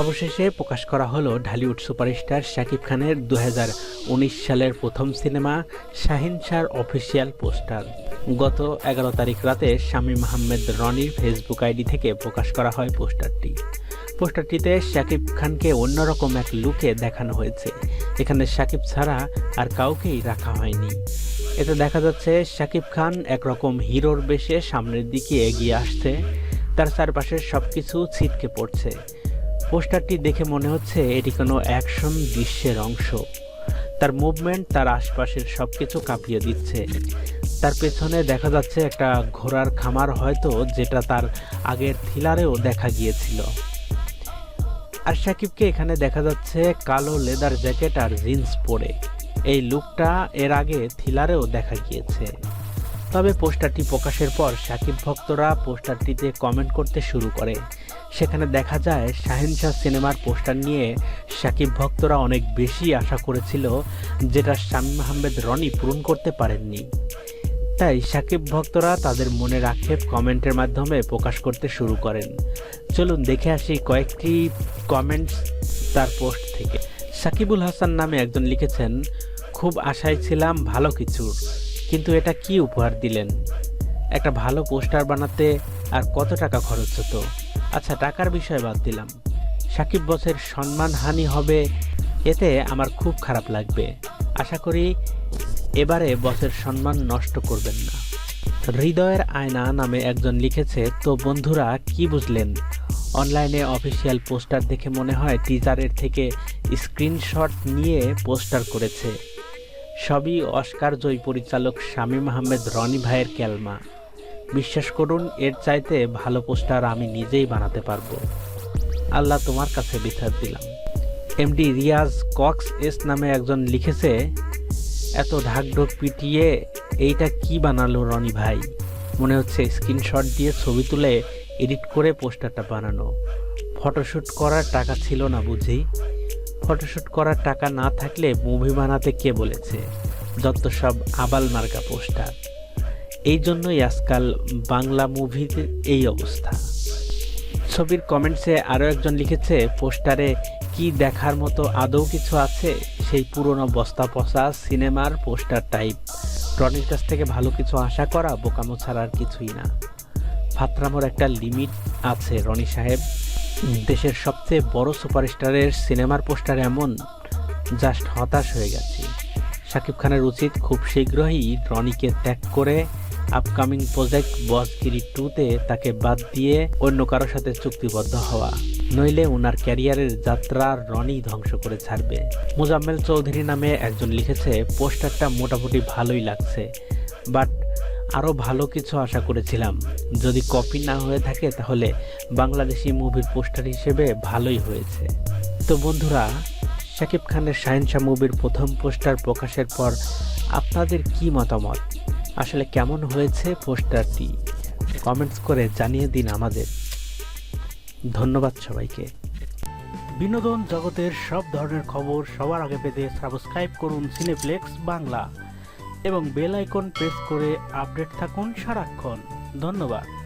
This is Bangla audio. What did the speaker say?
অবশেষে প্রকাশ করা হলো ঢালিউড সুপারস্টার শাকিব খানের দু হাজার উনিশ সালের প্রথম সিনেমা শাহিন শাহর অফিসিয়াল পোস্টার। গত এগারো তারিখ রাতে শামীম আহমেদ রনির ফেসবুক আইডি থেকে প্রকাশ করা হয় পোস্টারটি। পোস্টারটিতে শাকিব খানকে অন্যরকম এক লুকে দেখানো হয়েছে। এখানে শাকিব ছাড়া আর কাউকেই রাখা হয়নি। এতে দেখা যাচ্ছে শাকিব খান একরকম হিরোর বেশে সামনের দিকে এগিয়ে আসছে। তার চারপাশের সবকিছু ছিটকে পড়ছে। পোস্টারটি দেখে মনে হচ্ছে এটি কোনো অ্যাকশন দৃশ্যের অংশ। তার মুভমেন্ট, তার আশপাশের সবকিছু কাঁপিয়ে দিচ্ছে। তার পেছনে দেখা যাচ্ছে একটা ঘোড়ার খামার হয়তো যেটা তার আগের থ্রিলারেও দেখা গিয়েছিল। আর সাকিবকে এখানে দেখা যাচ্ছে কালো লেদার জ্যাকেট আর জিন্স পরে। এই লুকটা এর আগে থ্রিলারেও দেখা গিয়েছে। তবে পোস্টারটি প্রকাশের পর সাকিব ভক্তরা পোস্টারটিতে কমেন্ট করতে শুরু করে। সেখানে দেখা যায় শাহিন শাহ সিনেমার পোস্টার নিয়ে সাকিব ভক্তরা অনেক বেশি আশা করেছিল, যেটা শামীম আহমেদ রনি পূরণ করতে পারেননি। তাই সাকিব ভক্তরা তাদের মনের আক্ষেপ কমেন্টের মাধ্যমে প্রকাশ করতে শুরু করেন। চলুন দেখে আসি কয়েকটি কমেন্টস তার পোস্ট থেকে। সাকিবুল হাসান নামে একজন লিখেছেন, খুব আশায় ছিলাম ভালো কিছুর কিন্তু এটা কি উপহার দিলেন? একটা ভালো পোস্টার বানাতে আর কত টাকা খরচ হতো? আচ্ছা টাকার বিষয় বাদ দিলাম। সাকিব বসের সম্মানহানি হবে, এতে আমার খুব খারাপ লাগবে। আশা করি এবারে বসের সম্মান নষ্ট করবেন না। হৃদয়ের আয়না নামে একজন লিখেছে, তো বন্ধুরা, কি বুঝলেন? অনলাইনে অফিসিয়াল পোস্টার দেখে মনে হয়, টিজারের থেকে স্ক্রিনশট নিয়ে পোস্টার করেছে। সবই অস্কার জয়ী পরিচালক শামীম আহমেদ রনি ভাইয়ের ক্যালমা বিশ্বাস করুন, এর চাইতে ভালো পোস্টার আমি নিজেই বানাতে পারব। আল্লাহ তোমার কাছে বিচার দিলাম। এমডি রিয়াজ কক্স এস নামে একজন লিখেছে, এত ঢাকঢোক পিটিয়ে এইটা কি বানালো রনি ভাই? মনে হচ্ছে স্ক্রিনশট দিয়ে ছবি তুলে এডিট করে পোস্টারটা বানানো। ফটোশ্যুট করার টাকা ছিল না বুঝি। ফটোশ্যুট করার টাকা না থাকলে মুভি বানাতে কে বলেছে? যত সব আবাল মার্কা পোস্টার। এই জন্যই আজকাল বাংলা মুভির এই অবস্থা। ছবির কমেন্টসে আরও একজন লিখেছে, পোস্টারে কি দেখার মতো আদৌ কিছু আছে? সেই পুরনো বস্তা পচা সিনেমার পোস্টার টাইপ। রনির কাছ থেকে ভালো কিছু আশা করা, বোকামো ছাড়া আর কিছুই না। ফাতরামোর একটা লিমিট আছে, রনি সাহেব। দেশের সবচেয়ে বড় সুপারস্টারের সিনেমার পোস্টার এমন জাস্ট হতাশ হয়ে গেছি। শাকিব খানের উচিত খুব শীঘ্রই রনিকে ত্যাগ করে আপকামিং প্রজেক্ট বসগিরি টুতে তাকে বাদ দিয়ে অন্য কারোর সাথে চুক্তিবদ্ধ হওয়া। নইলে ওনার ক্যারিয়ারের যাত্রা রনি ধ্বংস করে ছাড়বে। মোজাম্মেল চৌধুরী নামে একজন লিখেছে, পোস্টারটা মোটামুটি ভালোই লাগছে বাট আরও ভালো কিছু আশা করেছিলাম। যদি কপি না হয়ে থাকে তাহলে বাংলাদেশি মুভির পোস্টার হিসেবে ভালোই হয়েছে। তো বন্ধুরা শাকিব খানের শাহিনশাহ মুভির প্রথম পোস্টার প্রকাশের পর আপনাদের কি মতামত? আসলে কেমন হয়েছে পোস্টারটি? কমেন্টস করে জানিয়ে দিন আমাদের। ধন্যবাদ সবাইকে। বিনোদন জগতের সব ধরনের খবর সবার আগে পেতে সাবস্ক্রাইব করুন সিনেপ্লেক্স বাংলা এবং বেল আইকন প্রেস করে আপডেট থাকুন সারাক্ষণ। ধন্যবাদ।